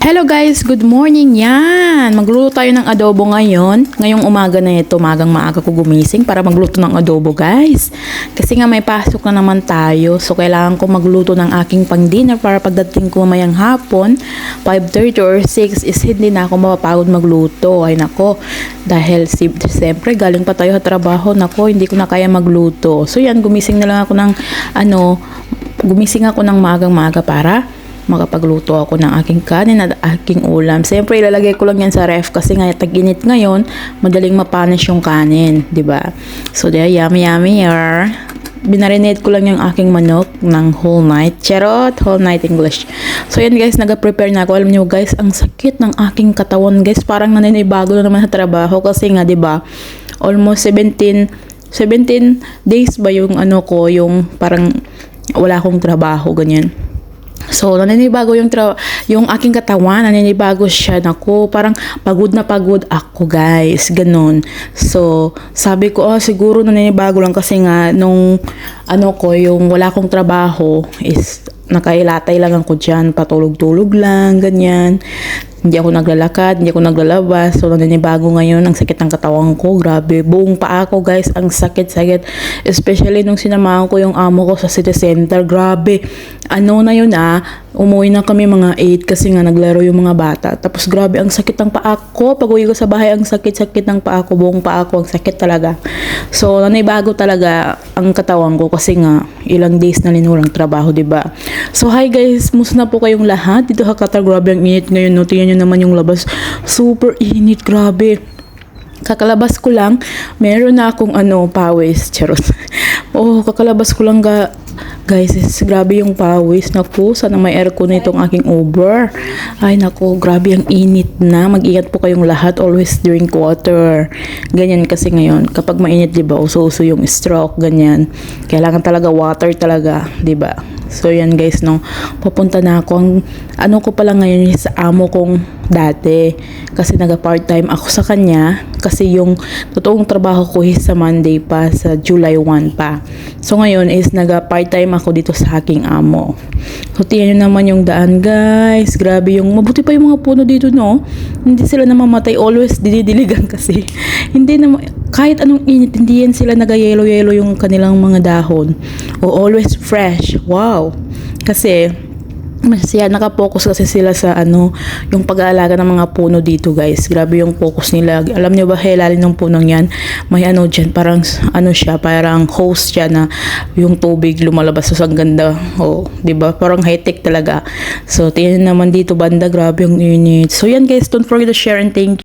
Hello guys, good morning yan. Magluto tayo ng adobo ngayon. Ngayong umaga na ito, magang maaga ko gumising para magluto ng adobo guys. Kasi nga may pasok na naman tayo. So kailangan ko magluto ng aking pang dinner para pagdating ko mamayang hapon, 5.30 or 6 is hindi na ako mapapagod magluto. Ay nako, dahil si, siyempre galing pa tayo sa trabaho, nako hindi ko na kaya magluto. So yan, gumising na lang ako ng ano, gumising ako ng magang maaga para makapagluto ako ng aking kanin at aking ulam. Siyempre, ilalagay ko lang yan sa ref kasi nga tag-init ngayon, madaling mapanis yung kanin, ba? So, there, yummy, yummy, yar. Binarinate ko lang yung aking manok ng whole night. Charot, whole night English. So, yan guys, nag-prepare na ako. Alam niyo guys, ang sakit ng aking katawan guys. Parang naninibago na naman sa trabaho kasi nga, ba? Almost 17 17 days ba yung ano ko, yung parang wala akong trabaho, ganyan. So, naninibago yung, tra- yung aking katawan, naninibago siya. Naku, parang pagod na pagod ako, guys. Ganon. So, sabi ko, oh, siguro naninibago lang kasi nga, nung, ano ko, yung wala akong trabaho is, nakailatay lang ako dyan, patulog-tulog lang, ganyan. Hindi ako naglalakad, hindi ako naglalabas. So, naninibago ngayon, ang sakit ng katawan ko. Grabe. Buong paa ko, guys, ang sakit-sakit. Especially nung sinamahan ko yung amo ko sa city center. Grabe. Ano na yun ah, umuwi na kami mga 8 kasi nga naglaro yung mga bata. Tapos grabe, ang sakit ng paa ko. Pag uwi ko sa bahay, ang sakit-sakit ng paa ko. Buong paa ko, ang sakit talaga. So, naninibago talaga ang katawan ko kasi nga, ilang days na rin walang trabaho, ba? So, hi guys, musta na po kayong lahat? Dito sa Qatar, grabe ang init ngayon, no? Tingnan nyo naman yung labas. Super init, grabe. Kakalabas ko lang, meron na akong ano, pawis. Charot. oh, kakalabas ko lang ga, guys, is, grabe yung pawis. Naku, sana may aircon na itong aking Uber. Ay, naku, grabe ang init na. Mag-ingat po kayong lahat. Always drink water. Ganyan kasi ngayon. Kapag mainit, di ba, uso-uso yung stroke, ganyan. Kailangan talaga water talaga, di ba? So, yan guys, no. Papunta na ako. Ang, ano ko pala ngayon sa amo kong dati. Kasi naga-part-time ako sa kanya. Kasi yung totoong trabaho ko is sa Monday pa, sa July 1 pa. So, ngayon is naga-part-time ako dito sa aking amo. So, tingnan nyo naman yung daan, guys. Grabe yung, mabuti pa yung mga puno dito, no? Hindi sila namamatay. Always didiligan kasi. hindi na, kahit anong init, hindi yan sila naga-yellow-yellow yung kanilang mga dahon. O always fresh. Wow. Kasi, masaya nakapokus kasi sila sa ano yung pag-aalaga ng mga puno dito guys. Grabe yung focus nila. Alam niyo ba hilalim ng punong yan may ano dyan parang ano siya parang hose siya na yung tubig lumalabas so ang ganda oh di ba? Parang high tech talaga. So tingnan naman dito banda grabe yung init. So yan guys don't forget to share and thank